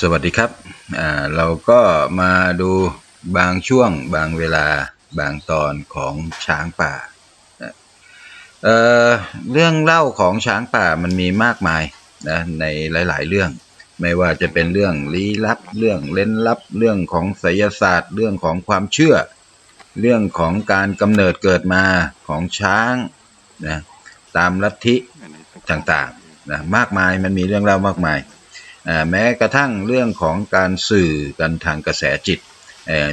สวัสดีครับเราก็มาดูบางช่วงบางเวลาบางตอนของช้างป่าเเรื่องเล่าของช้างป่ามันมีมากมายนะในหลาย ๆ เรื่อง ไม่ว่าจะเป็นเรื่องลี้ลับ เรื่องเล้นลับ เรื่องของไสยศาสตร์ เรื่องของความเชื่อ เรื่องของการกำเนิดเกิดมาของช้างนะตามลัทธิต่างๆนะมากมายมันมีเรื่องเล่ามากมาย แม้กระทั่งเรื่องของการสื่อกันทางกระแสจิต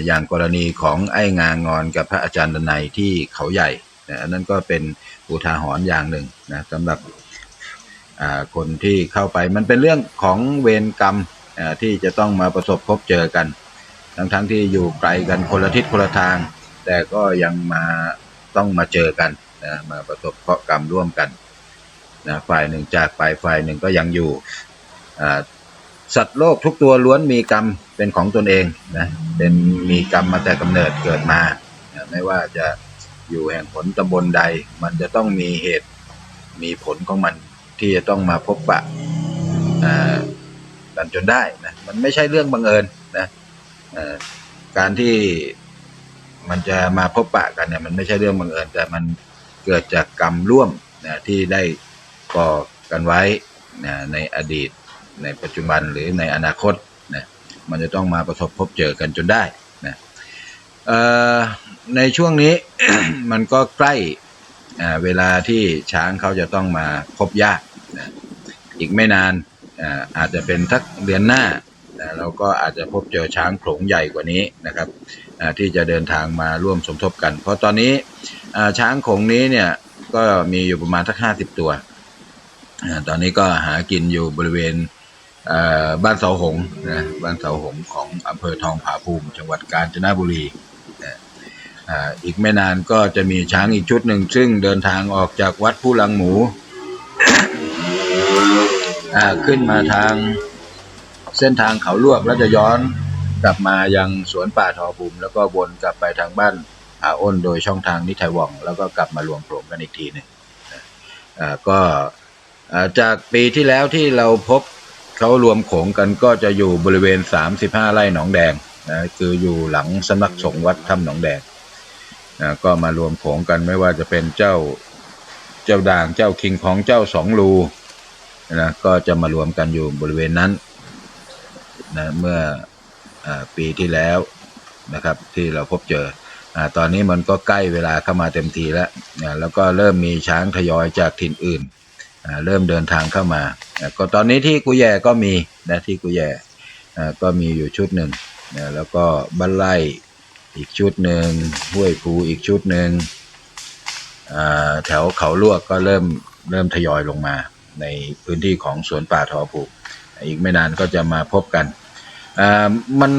อย่างกรณีของไอ้งางอนกับพระอาจารย์ดนัยที่เขาใหญ่นะอันนั้นก็เป็นอุทาหรณ์อย่างหนึ่งนะสำหรับคนที่เข้าไปมันเป็นเรื่องของเวรกรรมที่จะต้องมาประสบพบเจอกัน ทั้งทั้งที่อยู่ไกลกันคนละทิศคนละทาง แต่ก็ยังมาต้องมาเจอกันนะมาประสบเคราะห์กรรมร่วมกันนะฝ่ายหนึ่งจากไปฝ่ายหนึ่งก็ยังอยู่อ่า สัตว์โลกทุกตัวล้วนมีกรรมเป็นของตนเองนะเป็นมีกรรมมาแต่กำเนิดเกิดมานะไม่ว่าจะอยู่แห่งผลตำบลใด มันจะต้องมีเหตุมีผลของมันที่จะต้องมาพบปะกันจนได้นะมันไม่ใช่เรื่องบังเอิญนะการที่มันจะมาพบปะกันเนี่ยมันไม่ใช่เรื่องบังเอิญแต่มันเกิดจากกรรมร่วมนะที่ได้ก่อกันไว้นะในอดีต ในปัจจุบันหรือในอนาคตนะมันจะต้องมาประสบพบเจอกันจนได้นะเออในช่วงนี้มันก็ใกล้เวลาที่ช้างเขาจะต้องมาพบญาตินะอีกไม่นานอาจจะเป็นทักเดือนหน้าเราก็อาจจะพบเจอช้างโขลงใหญ่กว่านี้นะครับที่จะเดินทางมาร่วมสมทบกัน เพราะตอนนี้ช้างโขลงนี้เนี่ยก็มีอยู่ประมาณสักห้าสิบตัว ตอนนี้ก็หากินอยู่บริเวณ บ้านเสาหงนะบ้านเสาหงของอำเภอทองผาภูมิ จังหวัดกาญจนบุรีนะอีกไม่นานก็จะมีช้างอีกชุดหนึ่ง ซึ่งเดินทางออกจากวัดผู้ลังหมูขึ้นมาทางเส้นทางเขาลวกแล้วจะย้อนกลับมายังสวนป่าทอภูมิ แล้วก็วนกลับไปทางบ้านอาอ้นโดยช่องทางนิไทยว่อง แล้วก็กลับมารวมโผล่กันอีกทีหนึ่งก็จากปีที่แล้วที่เราพบ เขารวมโขงกันก็จะอยู่บริเวณ 35 ไร่หนองแดงนะคืออยู่หลังสำนักสงฆ์วัดถ้ำหนองแดงนะก็มารวมโขงกันไม่ว่าจะเป็นเจ้าเจ้าด่างเจ้าคิงของเจ้าสองรูนะก็จะมารวมกันอยู่บริเวณนั้นนะเมื่ออปีที่แล้วนะครับที่เราพบเจออตอนนี้มันก็ใกล้เวลาเข้ามาเต็มทีแล้วนะแล้วก็เริ่มมีช้างทยอยจากถิ่นอื่น เริ่มเดินทางเข้ามาก็ตอนนี้ที่กุแยก็มีนะที่กุแย่ก็มีอยู่ชุดหนึ่งนะแล้วก็บ้านไร่อีกชุดหนึ่งห้วยภูอีกชุดหนึ่งแถวเขาลวกก็เริ่มเริ่มทยอยลงมา ในพื้นที่ของสวนป่าทอภูอีกไม่นานก็จะมาพบกันมัน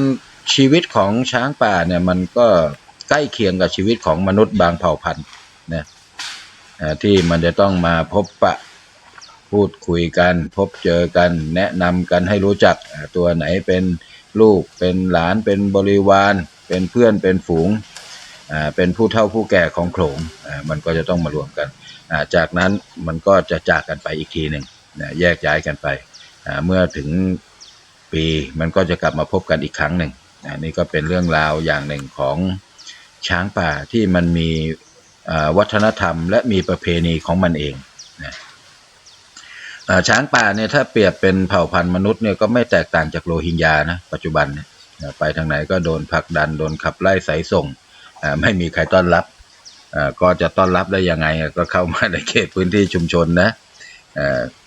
ชีวิตของช้างป่าเนี่ยมันก็ใกล้เคียงกับชีวิตของมนุษย์บางเผ่าพันธุ์นะที่มันจะต้องมาพบปะ พูดคุยกัน พบเจอกัน แนะนำกันให้รู้จักตัวไหนเป็นลูกเป็นหลานเป็นบริวาร เป็นเพื่อนเป็นฝูงเป็นผู้เฒ่าผู้แก่ของโขลงมันก็จะต้องมารวมกัน จากนั้นมันก็จะจากกันไปอีกทีหนึ่งแยกย้ายกันไป เมื่อถึงปีมันก็จะกลับมาพบกันอีกครั้งหนึ่งนี่ก็เป็นเรื่องราวอย่างหนึ่งของช้างป่าที่มันมีวัฒนธรรมและมีประเพณีของมันเองนะ ช้างป่าเนี่ยถ้าเปรียบเป็นเผ่าพันธุ์มนุษย์เนี่ยก็ไม่แตกต่างจากโรฮิงญานะปัจจุบันเนี่ยไปทางไหนก็โดนผลักดันโดนขับไล่สายส่งไม่มีใครต้อนรับก็จะต้อนรับได้ยังไงก็เข้ามาในเขตพื้นที่ชุมชนนะ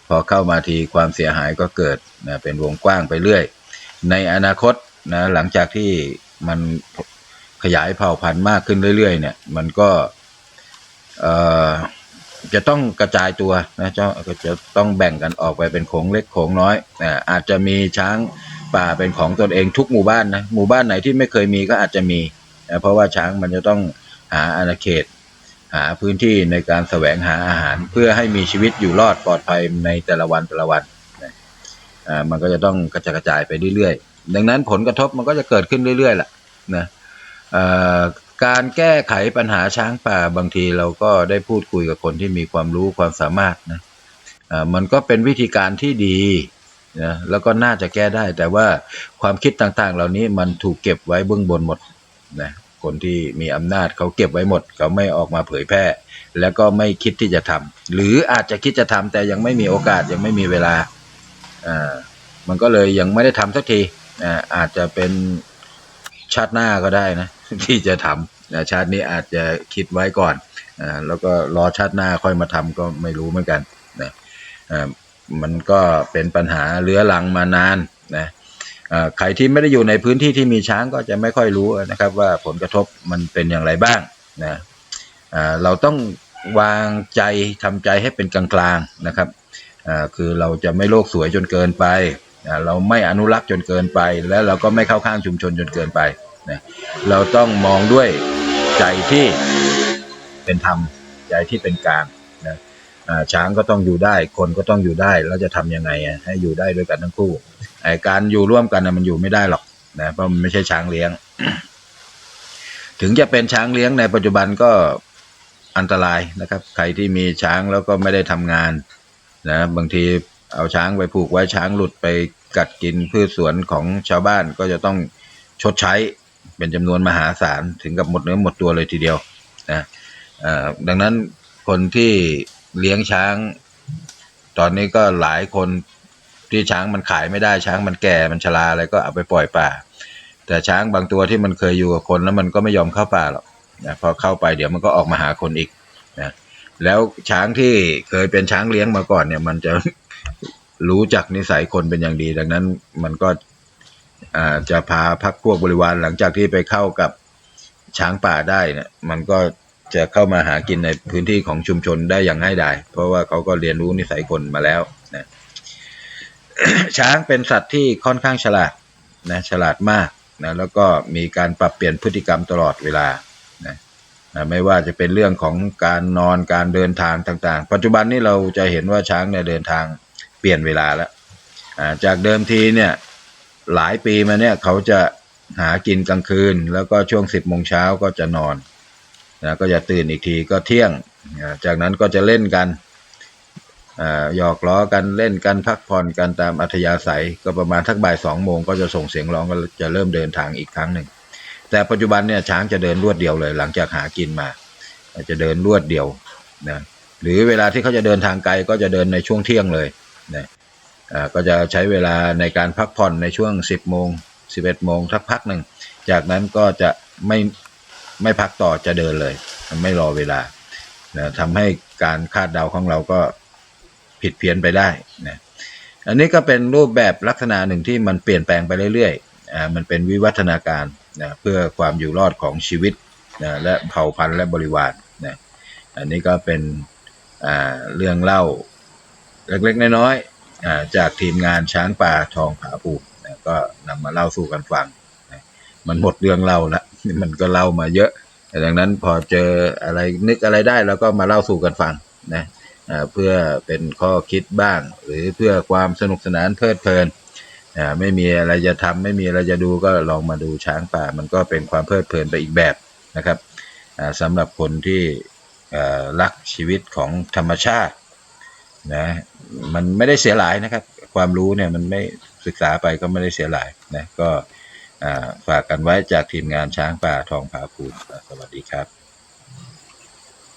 พอเข้ามาทีความเสียหายก็เกิดเป็นวงกว้างไปเรื่อย ในอนาคตนะหลังจากที่มันขยายเผ่าพันธุ์มากขึ้นเรื่อยๆเนี่ยมันก็ จะต้องกระจายตัวนะเจ้าก็จะต้องแบ่งกันออกไปเป็นโขงเล็กโขงน้อยอ่าอาจจะมีช้างป่าเป็นของตนเองทุกหมู่บ้านนะหมู่บ้านไหนที่ไม่เคยมีก็อาจจะมีนะเพราะว่าช้างมันจะต้องหาอาณาเขต หาพื้นที่ในการแสวงหาอาหาร เพื่อให้มีชีวิตอยู่รอดปลอดภัยในแต่ละวันแต่ละวันนะอ่ามันก็จะต้องกระจายกระจายไปเรื่อยๆดังนั้นผลกระทบมันก็จะเกิดขึ้นเรื่อยๆแหละนะอ่อ การแก้ไขปัญหาช้างป่าบางทีเราก็ได้พูดคุยกับคนที่มีความรู้ความสามารถนะมันก็เป็นวิธีการที่ดีนะแล้วก็น่าจะแก้ได้ แต่ว่าความคิดต่างๆ เหล่านี้มันถูกเก็บไว้เบื้องบนหมดนะคนที่มีอำนาจเขาเก็บไว้หมดเขาไม่ออกมาเผยแพร่ แล้วก็ไม่คิดที่จะทำหรืออาจจะคิดจะทำแต่ยังไม่มีโอกาสยังไม่มีเวลาอ่ามันก็เลยยังไม่ได้ทำสักทีอ่าอาจจะเป็นชาติหน้าก็ได้นะที่จะทำชาตินี้อาจจะคิดไว้ก่อนอแล้วก็รอชาติหน้าค่อยมาทำก็ไม่รู้เหมือนกันนะมันก็เป็นปัญหาเลื้อรังมานานนะใครที่ไม่ได้อยู่ในพื้นที่ที่มีช้างก็จะไม่ค่อยรู้นะครับ ว่าผลกระทบมันเป็นอย่างไรบ้างนะเราต้องวางใจทำใจให้เป็นกลางๆนะครับคือเราจะไม่โลกสวยจนเกินไป เราไม่อนุรักษ์จนเกินไป และเราก็ไม่เข้าข้างชุมชนจนเกินไป นะเราต้องมองด้วยใจที่เป็นธรรมใจที่เป็นกลางนะช้างก็ต้องอยู่ได้ คนก็ต้องอยู่ได้แล้วจะทำยังไงให้อยู่ได้ด้วยกันทั้งคู่การอยู่ร่วมกันนะมันอยู่ไม่ได้หรอกนะเพราะมันไม่ใช่ช้างเลี้ยง ถึงจะเป็นช้างเลี้ยงในปัจจุบันก็อันตรายนะครับ ใครที่มีช้างแล้วก็ไม่ได้ทำงานนะบางทีเอาช้างไปผูกไว้ช้างหลุดไปกัดกินพืชสวนของชาวบ้านก็จะต้องชดใช้ เป็นจำนวนมหาศาลถึงกับหมดเนื้อหมดตัวเลยทีเดียวนะดังนั้นคนที่เลี้ยงช้าง ตอนนี้ก็หลายคนที่ช้างมันขายไม่ได้ช้างมันแก่มันชราอะไรก็เอาไปปล่อยป่า แต่ช้างบางตัวที่มันเคยอยู่กับคนแล้วมันก็ไม่ยอมเข้าป่าหรอกนะพอเข้าไปเดี๋ยวมันก็ออกมาหาคนอีกนะแล้วช้างที่เคยเป็นช้างเลี้ยงมาก่อนเนี่ย มันจะรู้จักนิสัยคนเป็นอย่างดี ดังนั้นมันก็ จะพาพักพวกบริวารหลังจากที่ไปเข้ากับช้างป่าได้เนี่ยมันก็จะเข้ามาหากินในพื้นที่ของชุมชนได้อย่างง่ายดายเพราะว่าเขาก็เรียนรู้นิสัยคนมาแล้วนะช้างเป็นสัตว์ที่ค่อนข้างฉลาดนะฉลาดมากนะแล้วก็มีการปรับเปลี่ยนพฤติกรรมตลอดเวลานะนะไม่ว่าจะเป็นเรื่องของการนอนการเดินทางต่าง ๆ ปัจจุบันนี้เราจะเห็นว่าช้างเนี่ยเดินทางเปลี่ยนเวลาแล้วจากเดิมทีเนี่ย หลายปีมาเนี่ยเขาจะหากินกลางคืน แล้วก็ช่วงสิบโมงเช้าก็จะนอนนะก็จะตื่นอีกทีก็เที่ยง จากนั้นก็จะเล่นกันอ่าหยอกล้อกันเล่นกันพักผ่อนกันตามอัธยาศัย ก็ประมาณทักบ่ายสองโมงก็จะส่งเสียงร้องก็จะเริ่มเดินทางอีกครั้งหนึ่งแต่ปัจจุบันเนี่ยช้างจะเดินรวดเดียวเลย หลังจากหากินมา จะเดินรวดเดียวนะหรือเวลาที่เขาจะเดินทางไกลก็จะเดินในช่วงเที่ยงเลยนะอ่า ก็จะใช้เวลาในการพักผ่อนในช่วง 10 โมง 11 โมงสักพักหนึ่ง จากนั้นก็จะไม่ไม่พักต่อจะเดินเลย ไม่รอเวลานะทำให้การคาดเดาของเราก็ผิดเพี้ยนไปได้นะอันนี้ก็เป็นรูปแบบลักษณะหนึ่งที่มันเปลี่ยนแปลงไปเรื่อยๆอ่ามันเป็นวิวัฒนาการนะเพื่อความอยู่รอดของชีวิตนะและเผ่าพันธุ์และบริวารนะอันนี้ก็เป็นเรื่องเล่าเล็กๆน้อยๆ จากทีมงานช้างป่าทองผาภูมิก็นำมาเล่าสู่กันฟัง มันหมดเรื่องเล่าละมันก็เล่ามาเยอะ ดังนั้นพอเจออะไรนึกอะไรได้เราก็มาเล่าสู่กันฟังนะเพื่อเป็นข้อคิดบ้าง หรือเพื่อความสนุกสนานเพลิดเพลินไม่มีอะไรจะทำไม่มีอะไรจะดูก็ลองมาดูช้างป่า มันก็เป็นความเพลิดเพลินไปอีกแบบนะครับอ่าสำหรับคนที่รักชีวิตของธรรมชาติ นะมันไม่ได้เสียหลายนะครับ ความรู้เนี่ยมันไม่ศึกษาไปก็ไม่ได้เสียหลายนะก็ฝากกันไว้จากทีมงานช้างป่าทองผาภูนสวัสดีครับ